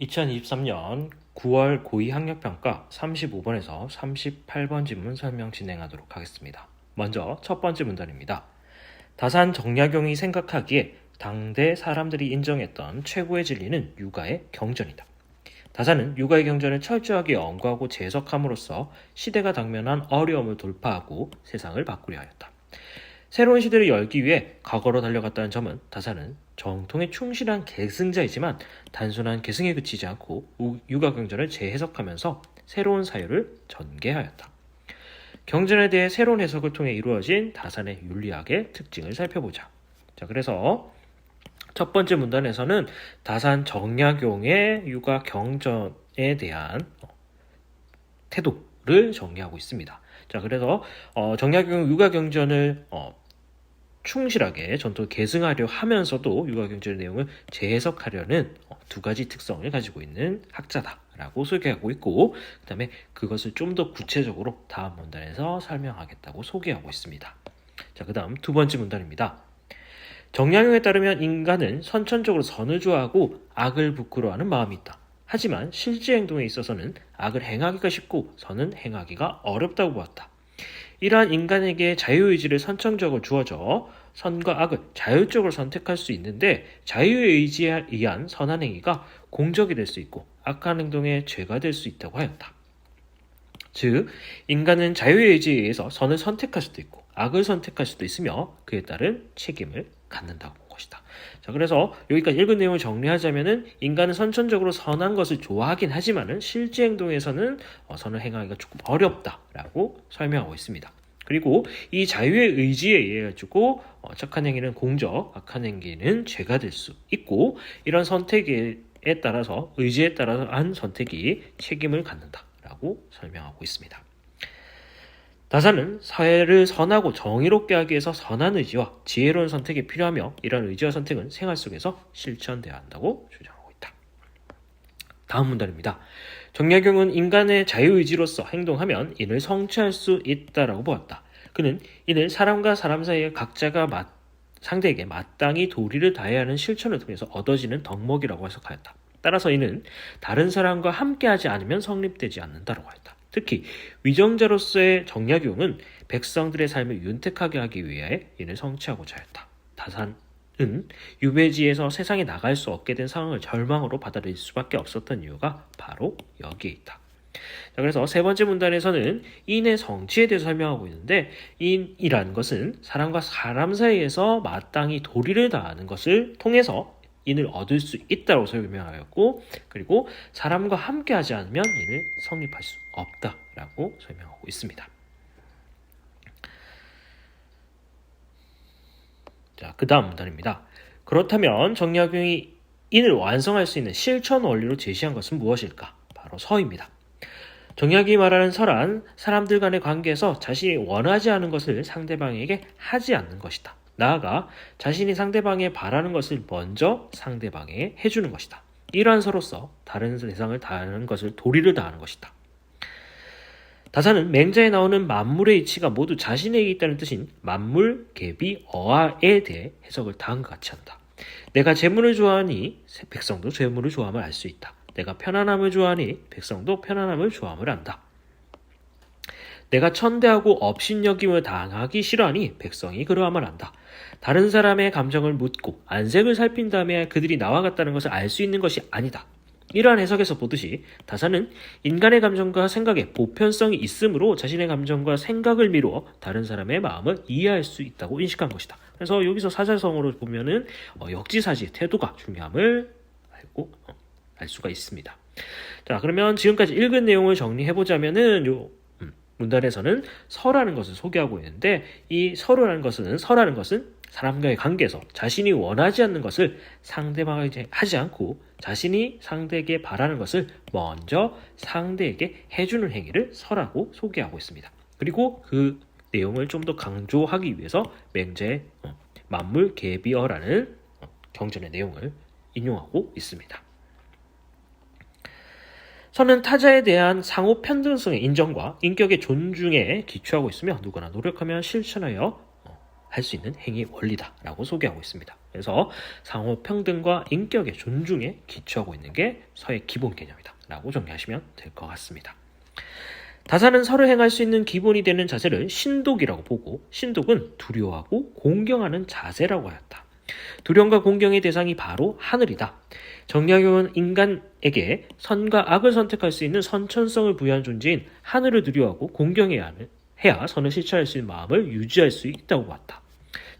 2023년 9월 고2 학력평가 35번에서 38번 지문 설명 진행하도록 하겠습니다. 먼저 첫 번째 문단입니다. 다산 정약용이 생각하기에 당대 사람들이 인정했던 최고의 진리는 육아의 경전이다. 다산은 육아의 경전을 철저하게 연구하고 재해석함으로써 시대가 당면한 어려움을 돌파하고 세상을 바꾸려 하였다. 새로운 시대를 열기 위해 과거로 달려갔다는 점은 다산은 정통에 충실한 계승자이지만 단순한 계승에 그치지 않고 우- 육아 경전을 재해석하면서 새로운 사유를 전개하였다. 경전에 대해 새로운 해석을 통해 이루어진 다산의 윤리학의 특징을 살펴보자. 자, 그래서 첫 번째 문단에서는 다산 정약용의 육아 경전에 대한 어, 태도를 정리하고 있습니다. 자, 그래서 어, 정약용 육아 경전을 어, 충실하게 전통 계승하려 하면서도 육아 경전의 내용을 재해석하려는 어, 두 가지 특성을 가지고 있는 학자다라고 소개하고 있고, 그 다음에 그것을 좀 더 구체적으로 다음 문단에서 설명하겠다고 소개하고 있습니다. 자, 그 다음 두 번째 문단입니다. 정약용에 따르면 인간은 선천적으로 선을 좋아하고 악을 부끄러워하는 마음이 있다. 하지만 실제 행동에 있어서는 악을 행하기가 쉽고 선은 행하기가 어렵다고 보았다. 이러한 인간에게 자유의지를 선천적으로 주어져 선과 악을 자율적으로 선택할 수 있는데 자유의 의지에 의한 선한 행위가 공적이 될 수 있고 악한 행동의 죄가 될 수 있다고 하였다. 즉, 인간은 자유의 의지에 의해서 선을 선택할 수도 있고 악을 선택할 수도 있으며 그에 따른 책임을 갖는다고 본 것이다. 자, 그래서 여기까지 읽은 내용을 정리하자면은 인간은 선천적으로 선한 것을 좋아하긴 하지만은 실제 행동에서는 어, 선을 행하기가 조금 어렵다라고 설명하고 있습니다. 그리고 이 자유의 의지에 의해 가지고 어, 착한 행위는 공적, 악한 행위는 죄가 될 수 있고 이런 선택에 따라서 의지에 따라서 한 선택이 책임을 갖는다라고 설명하고 있습니다. 다사는 사회를 선하고 정의롭게 하기 위해서 선한 의지와 지혜로운 선택이 필요하며 이러한 의지와 선택은 생활 속에서 실천되어야 한다고 주장하고 있다. 다음 문단입니다. 정약용은 인간의 자유의지로서 행동하면 이를 성취할 수 있다라고 보았다. 그는 이를 사람과 사람 사이에 각자가 맞- 상대에게 마땅히 도리를 다해야 하는 실천을 통해서 얻어지는 덕목이라고 해석하였다. 따라서 이는 다른 사람과 함께하지 않으면 성립되지 않는다라고 하였다. 특히 위정자로서의 정약용은 백성들의 삶을 윤택하게 하기 위해 이를 성취하고자 했다. 다산 은 유배지에서 세상에 나갈 수 없게 된 상황을 절망으로 받아들일 수밖에 없었던 이유가 바로 여기에 있다. 자, 그래서 세 번째 문단에서는 인의 성취에 대해서 설명하고 있는데 인이라는 것은 사람과 사람 사이에서 마땅히 도리를 다하는 것을 통해서 인을 얻을 수 있다고 설명하였고 그리고 사람과 함께 하지 않으면 인을 성립할 수 없다라고 설명하고 있습니다. 자, 그 다음 문단입니다. 그렇다면 정약용이 인을 완성할 수 있는 실천 원리로 제시한 것은 무엇일까? 바로 서입니다. 정약이 말하는 설은 사람들 간의 관계에서 자신이 원하지 않은 것을 상대방에게 하지 않는 것이다. 나아가 자신이 상대방에 바라는 것을 먼저 상대방에게 해주는 것이다. 이러한 서로서 다른 세상을 다하는 것을 도리를 다하는 것이다. 다사는 맹자에 나오는 만물의 이치가 모두 자신에게 있다는 뜻인 만물, 개비, 어화에 대해 해석을 다음과 같이 한다. 내가 재물을 좋아하니 백성도 재물을 좋아함을 알 수 있다. 내가 편안함을 좋아하니 백성도 편안함을 좋아함을 안다. 내가 천대하고 업신여김을 당하기 싫어하니 백성이 그러함을 안다. 다른 사람의 감정을 묻고 안색을 살핀 다음에 그들이 나와 같다는 것을 알 수 있는 것이 아니다. 이러한 해석에서 보듯이 다사는 인간의 감정과 생각에 보편성이 있으므로 자신의 감정과 생각을 미루어 다른 사람의 마음을 이해할 수 있다고 인식한 것이다. 그래서 여기서 사자성어로 보면은 어, 역지사지 태도가 중요함을 알고 어, 알 수가 있습니다. 자 그러면 지금까지 읽은 내용을 정리해 보자면은 요 음, 문단에서는 서라는 것을 소개하고 있는데 이 서로라는 것은 서라는 것은 사람과의 관계에서 자신이 원하지 않는 것을 상대방에게 하지 않고 자신이 상대에게 바라는 것을 먼저 상대에게 해주는 행위를 서라고 소개하고 있습니다. 그리고 그 내용을 좀 더 강조하기 위해서 맹자의 어, 만물 개비어라는 어, 경전의 내용을 인용하고 있습니다. 선은 타자에 대한 상호 편등성의 인정과 인격의 존중에 기초하고 있으며 누구나 노력하면 실천하여 어, 할 수 있는 행위 원리다라고 소개하고 있습니다. 그래서 상호 평등과 인격의 존중에 기초하고 있는 게 서의 기본 개념이다라고 정리하시면 될 것 같습니다. 다산은 서로 행할 수 있는 기본이 되는 자세를 신독이라고 보고 신독은 두려워하고 공경하는 자세라고 하였다. 두려움과 공경의 대상이 바로 하늘이다. 정약용은 인간에게 선과 악을 선택할 수 있는 선천성을 부여한 존재인 하늘을 두려워하고 공경해야 하는 해야 선을 실천할 수 있는 마음을 유지할 수 있다고 봤다.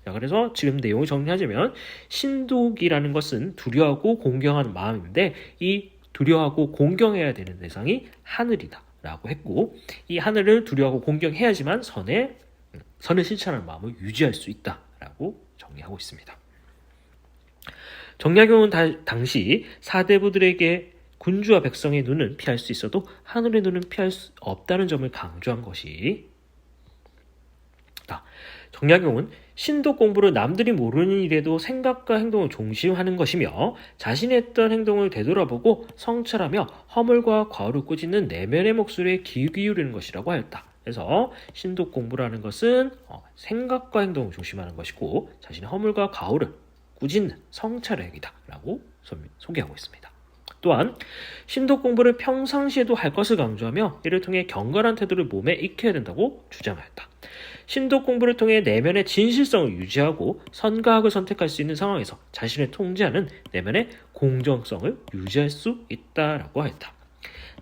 자, 그래서 지금 내용을 정리하자면 신독이라는 것은 두려워하고 공경하는 마음인데 이 두려워하고 공경해야 되는 대상이 하늘이다 라고 했고 이 하늘을 두려워하고 공경해야지만 선에 선을 실천하는 마음을 유지할 수 있다라고 정리하고 있습니다. 정약용은 다- 당시 사대부들에게 군주와 백성의 눈은 피할 수 있어도 하늘의 눈은 피할 수 없다는 점을 강조한 것이 다. 정약용은 신도 공부를 남들이 모르는 일에도 생각과 행동을 종심하는 것이며 자신이 했던 행동을 되돌아보고 성찰하며 허물과 과오를 꾸짖는 내면의 목소리에 귀 기울이는 것이라고 하였다. 그래서 신도 공부라는 것은 어, 생각과 행동을 중심하는 것이고 자신의 허물과 과오를 꾸짖는 성찰의 행위다라고 소개하고 있습니다. 또한 신도 공부를 평상시에도 할 것을 강조하며 이를 통해 경건한 태도를 몸에 익혀야 된다고 주장하였다. 신도 공부를 통해 내면의 진실성을 유지하고 선과학을 선택할 수 있는 상황에서 자신을 통제하는 내면의 공정성을 유지할 수 있다라고 하였다.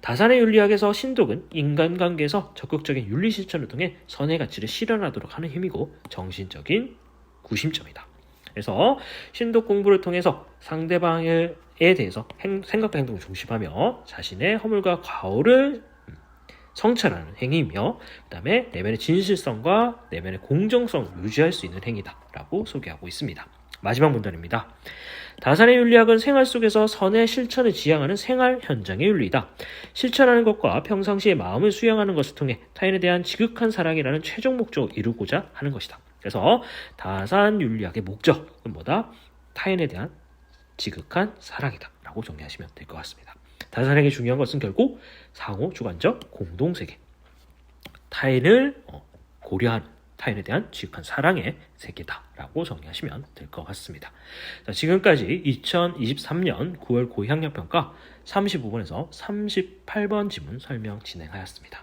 다산의 윤리학에서 신독은 인간관계에서 적극적인 윤리 실천을 통해 선의 가치를 실현하도록 하는 힘이고 정신적인 구심점이다. 그래서 신독 공부를 통해서 상대방에 대해서 행- 생각과 행동을 중심하며 자신의 허물과 과오를 음, 성찰하는 행위이며 그다음에 내면의 진실성과 내면의 공정성을 유지할 수 있는 행위다라고 소개하고 있습니다. 마지막 문단입니다. 다산의 윤리학은 생활 속에서 선의 실천을 지향하는 생활 현장의 윤리다. 실천하는 것과 평상시에 마음을 수양하는 것을 통해 타인에 대한 지극한 사랑이라는 최종 목적을 이루고자 하는 것이다. 그래서 다산 윤리학의 목적은 뭐다? 타인에 대한 지극한 사랑이다 라고 정리하시면 될 것 같습니다. 다산에게 중요한 것은 결국 상호 주관적 공동 세계. 타인을 어, 고려하는 타인에 대한 지극한 사랑의 세계다라고 정리하시면 될 것 같습니다. 자, 지금까지 2023년 9월 고학년평가 35번에서 38번 지문 설명 진행하였습니다.